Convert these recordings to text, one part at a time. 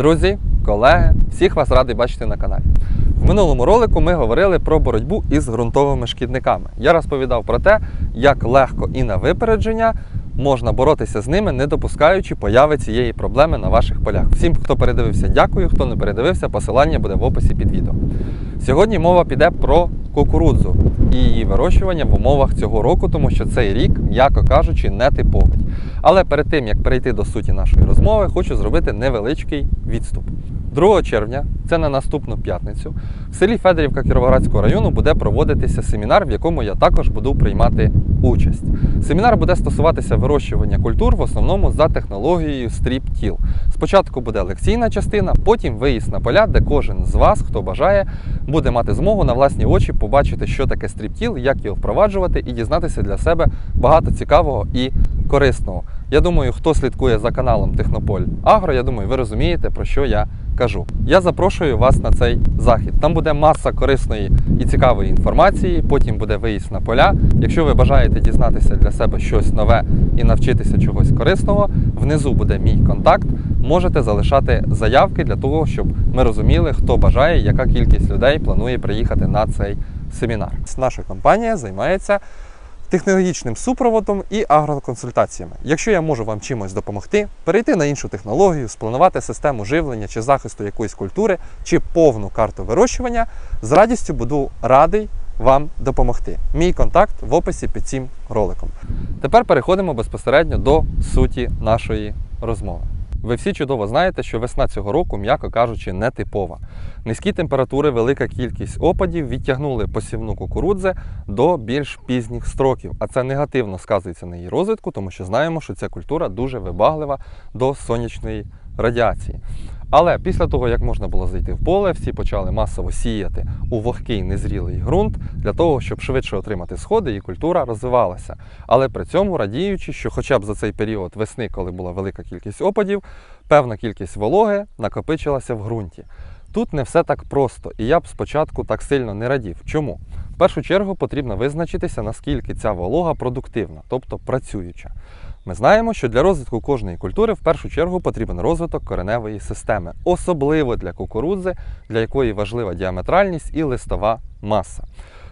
Друзі, колеги, всіх вас радий бачити на каналі. В минулому ролику ми говорили про боротьбу із ґрунтовими шкідниками. Я розповідав про те, як легко і на випередження можна боротися з ними, не допускаючи появи цієї проблеми на ваших полях. Всім, хто передивився, дякую. Хто не передивився, посилання буде в описі під відео. Сьогодні мова піде про кукурудзу і її вирощування в умовах цього року, тому що цей рік, м'яко кажучи, не типовий. Але перед тим як перейти до суті нашої розмови, хочу зробити невеличкий відступ. 2 червня, це на наступну п'ятницю, в селі Федорівка Кіровоградського району буде проводитися семінар, в якому я також буду приймати участь. Семінар буде стосуватися вирощування культур в основному за технологією стріп-тіл. Спочатку буде лекційна частина, потім виїзд на поля, де кожен з вас, хто бажає, буде мати змогу на власні очі побачити, що таке стріп-тіл, як його впроваджувати і дізнатися для себе багато цікавого і корисного. Я думаю, хто слідкує за каналом Технополь Агро, я думаю, ви розумієте, про що я кажу. Я запрошую вас на цей захід. Там буде маса корисної і цікавої інформації. Потім буде виїзд на поля. Якщо ви бажаєте дізнатися для себе щось нове і навчитися чогось корисного, внизу буде мій контакт. Можете залишати заявки для того, щоб ми розуміли, хто бажає, яка кількість людей планує приїхати на цей семінар. Наша компанія займається технологічним супроводом і агроконсультаціями. Якщо я можу вам чимось допомогти, перейти на іншу технологію, спланувати систему живлення чи захисту якоїсь культури, чи повну карту вирощування, з радістю буду радий вам допомогти. Мій контакт в описі під цим роликом. Тепер переходимо безпосередньо до суті нашої розмови. Ви всі чудово знаєте, що весна цього року, м'яко кажучи, не типова. Низькі температури, велика кількість опадів відтягнули посівну кукурудзи до більш пізніх строків, а це негативно сказується на її розвитку, тому що знаємо, що ця культура дуже вибаглива до сонячної радіації. Але після того, як можна було зайти в поле, всі почали масово сіяти у вогкий незрілий ґрунт для того, щоб швидше отримати сходи, і культура розвивалася. Але при цьому радіючи, що хоча б за цей період весни, коли була велика кількість опадів, певна кількість вологи накопичилася в ґрунті. Тут не все так просто, і я б спочатку так сильно не радів. Чому? В першу чергу потрібно визначитися, наскільки ця волога продуктивна, тобто працююча. Ми знаємо, що для розвитку кожної культури в першу чергу потрібен розвиток кореневої системи, особливо для кукурудзи, для якої важлива діаметральність і листова маса.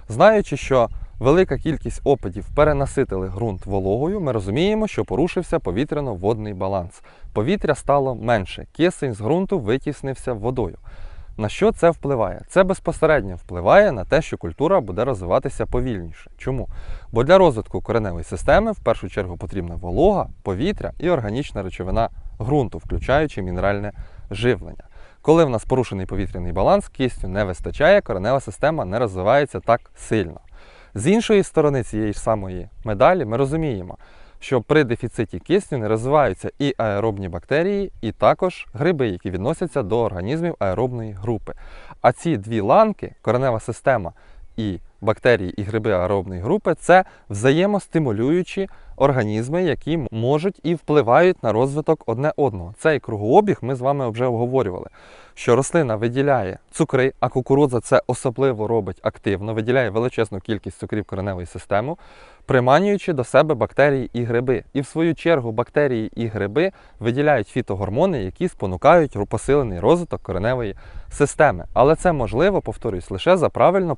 Знаючи, що велика кількість опадів перенаситили ґрунт вологою, ми розуміємо, що порушився повітряно-водний баланс. Повітря стало менше, кисень з ґрунту витіснився водою. На що це впливає? Це безпосередньо впливає на те, що культура буде розвиватися повільніше. Чому? Бо для розвитку кореневої системи в першу чергу потрібна волога, повітря і органічна речовина ґрунту, включаючи мінеральне живлення. Коли в нас порушений повітряний баланс, кисню не вистачає, коренева система не розвивається так сильно. З іншої сторони цієї ж самої медалі ми розуміємо, що при дефіциті кисню розвиваються і аеробні бактерії, і також гриби, які відносяться до організмів аеробної групи. А ці дві ланки, коренева система і бактерії і гриби аеробної групи, це взаємостимулюючі організми, які можуть і впливають на розвиток одне одного. Цей кругообіг ми з вами вже обговорювали. Що рослина виділяє цукри, а кукурудза це особливо робить активно, виділяє величезну кількість цукрів кореневої системи, приманюючи до себе бактерії і гриби. І в свою чергу бактерії і гриби виділяють фітогормони, які спонукають посилений розвиток кореневої системи. Але це можливо, повторюсь, лише за правильно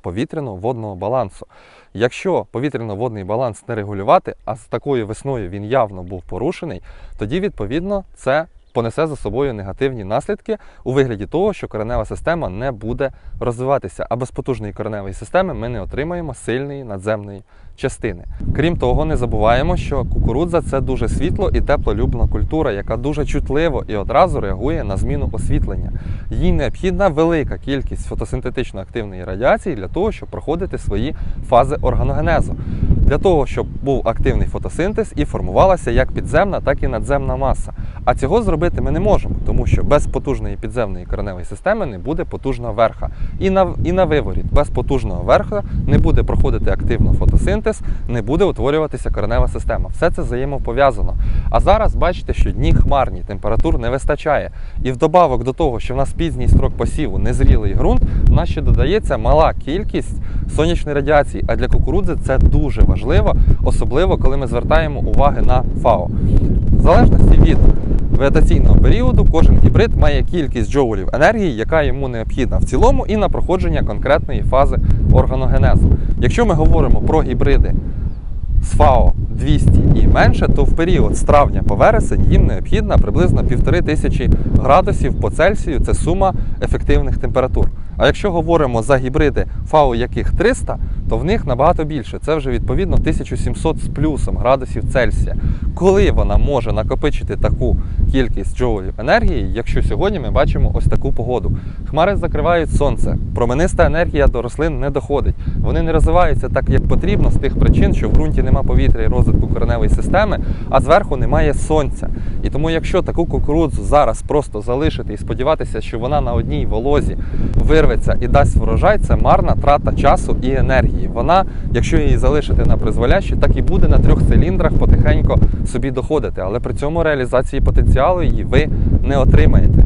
повітряно-водного балансу. Якщо повітряно-водний баланс не регулювати, а з такою весною він явно був порушений, тоді відповідно це понесе за собою негативні наслідки у вигляді того, що коренева система не буде розвиватися. А без потужної кореневої системи ми не отримаємо сильної надземної частини. Крім того, не забуваємо, що кукурудза це дуже світло і теплолюбна культура, яка дуже чутливо і одразу реагує на зміну освітлення. Їй необхідна велика кількість фотосинтетично активної радіації для того, щоб проходити свої фази органогенезу. Для того, щоб був активний фотосинтез і формувалася як підземна, так і надземна маса. А цього зробити ми не можемо, тому що без потужної підземної кореневої системи не буде потужного верха. І на, і на виворіт, без потужного верха не буде проходити активно фотосинтез, не буде утворюватися коренева система. Все це взаємопов'язано. А зараз бачите, що дні хмарні, температур не вистачає. І вдобавок до того, що в нас пізній строк посіву, незрілий ґрунт, в нас ще додається мала кількість сонячної радіації. А для кукурудзи це дуже важливо, особливо коли ми звертаємо уваги на ФАО. В залежності від вегетаційного періоду кожен гібрид має кількість джоулів енергії, яка йому необхідна в цілому і на проходження конкретної фази органогенезу. Якщо ми говоримо про гібриди з ФАО 200 і менше, то в період з травня по вересень їм необхідна приблизно 1500 градусів по Цельсію це сума ефективних температур. А якщо говоримо за гібриди ФАО, яких 300, то в них набагато більше. Це вже відповідно 1700 з плюсом градусів Цельсія. Коли вона може накопичити таку кількість джоулів енергії, якщо сьогодні ми бачимо ось таку погоду. Хмари закривають сонце, промениста енергія до рослин не доходить. Вони не розвиваються так, як потрібно, з тих причин, що в ґрунті нема повітря і розвитку кореневої системи, а зверху немає сонця. І тому, якщо таку кукурудзу зараз просто залишити і сподіватися, що вона на одній волозі вирветься і дасть врожай, це марна трата часу і енергії. Вона, якщо її залишити на призволяще, так і буде на трьох циліндрах потихеньку собі доходити. Але при цьому реалізації потенціалу її ви не отримаєте.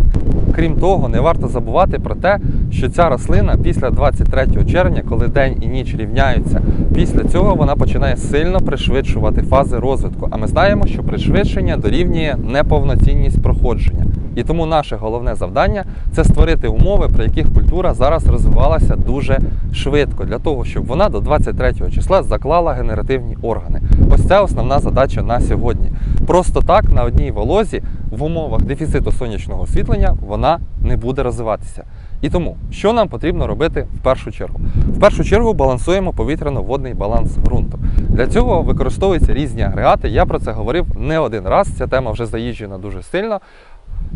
Крім того, не варто забувати про те, що ця рослина після 23 червня, коли день і ніч рівняються, після цього вона починає сильно пришвидшувати фази розвитку. А ми знаємо, що пришвидшення дорівнює неповноцінність проходження. І тому наше головне завдання це створити умови, при яких культура зараз розвивалася дуже швидко, для того, щоб вона до 23 числа заклала генеративні органи. Ось це основна задача на сьогодні. Просто так на одній волозі в умовах дефіциту сонячного освітлення вона не буде розвиватися. І тому, що нам потрібно робити в першу чергу? В першу чергу балансуємо повітряно-водний баланс ґрунту. Для цього використовуються різні агрегати. Я про це говорив не один раз. Ця тема вже заїжджена дуже сильно.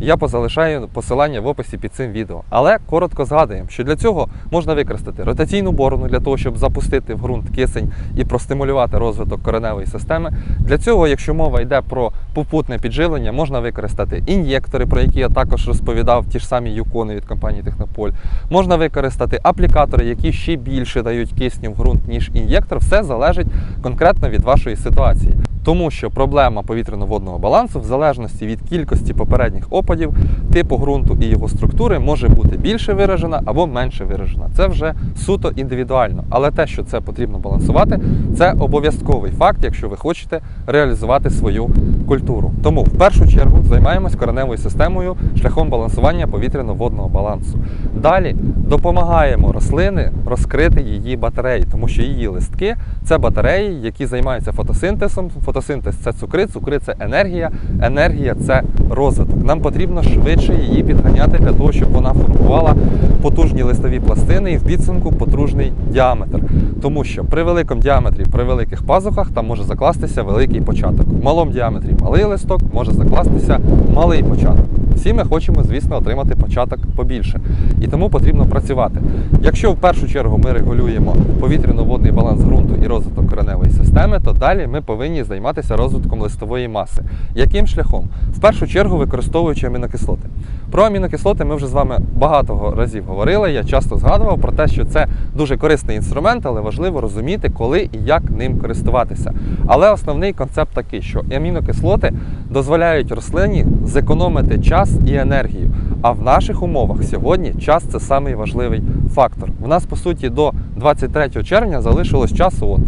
Я позалишаю посилання в описі під цим відео. Але коротко згадуємо, що для цього можна використати ротаційну борону для того, щоб запустити в ґрунт кисень і простимулювати розвиток кореневої системи. Для цього, якщо мова йде про попутне підживлення, можна використати ін'єктори, про які я також розповідав, ті ж самі юкони від компанії Технополь. Можна використати аплікатори, які ще більше дають кисню в ґрунт, ніж ін'єктор. Все залежить конкретно від вашої ситуації. Тому що проблема повітряно-водного балансу, в залежності від кількості попередніх опадів, типу ґрунту і його структури, може бути більше виражена або менше виражена. Це вже суто індивідуально. Але те, що це потрібно балансувати, це обов'язковий факт, якщо ви хочете реалізувати свою культуру. Тому в першу чергу займаємось кореневою системою шляхом балансування повітряно-водного балансу. Далі допомагаємо рослини розкрити її батареї, тому що її листки це батареї, які займаються фотосинтезом. Фотосинтез це цукри, цукри це енергія, енергія це розвиток. Нам потрібно швидше її підганяти для того, щоб вона формувала потужні листові пластини і в підсумку потужний діаметр. Тому що при великому діаметрі, при великих пазухах там може закластися великий початок. В малому діаметрі малий листок може закластися малий початок. Всі ми хочемо, звісно, отримати початок побільше. І тому потрібно працювати. Якщо в першу чергу ми регулюємо повітряно-водний баланс ґрунту і розвиток кореневої системи, то далі ми повинні займатися розвитком листової маси. Яким шляхом? В першу чергу використовуючи амінокислоти. Про амінокислоти ми вже з вами багато разів говорили. Я часто згадував про те, що це дуже корисний інструмент, але важливо розуміти, коли і як ним користуватися. Але основний концепт такий, що амінокислоти дозволяють рослині зекономити час і енергію. А в наших умовах сьогодні час це самий важливий фактор. В нас, по суті, до 23 червня залишилось часу от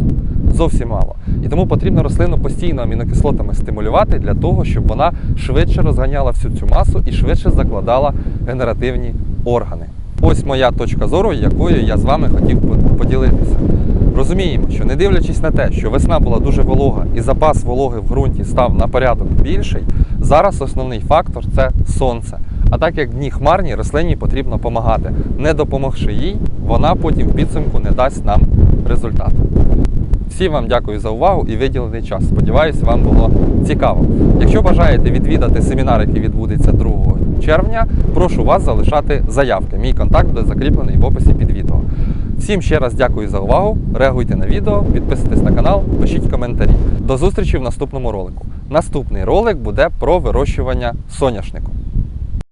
зовсім мало. І тому потрібно рослину постійно амінокислотами стимулювати для того, щоб вона швидше розганяла всю цю масу і швидше закладала генеративні органи. Ось моя точка зору, якою я з вами хотів поділитися. Розуміємо, що не дивлячись на те, що весна була дуже волога і запас вологи в ґрунті став на порядок більший, зараз основний фактор це сонце. А так як дні хмарні, рослині потрібно допомагати. Не допомогши їй, вона потім в підсумку не дасть нам результату. Всім вам дякую за увагу і виділений час. Сподіваюся, вам було цікаво. Якщо бажаєте відвідати семінар, який відбудеться 2 червня, прошу вас залишати заявки. Мій контакт буде закріплений в описі під відео. Всім ще раз дякую за увагу. Реагуйте на відео, підписуйтесь на канал, пишіть коментарі. До зустрічі в наступному ролику. Наступний ролик буде про вирощування соняшнику.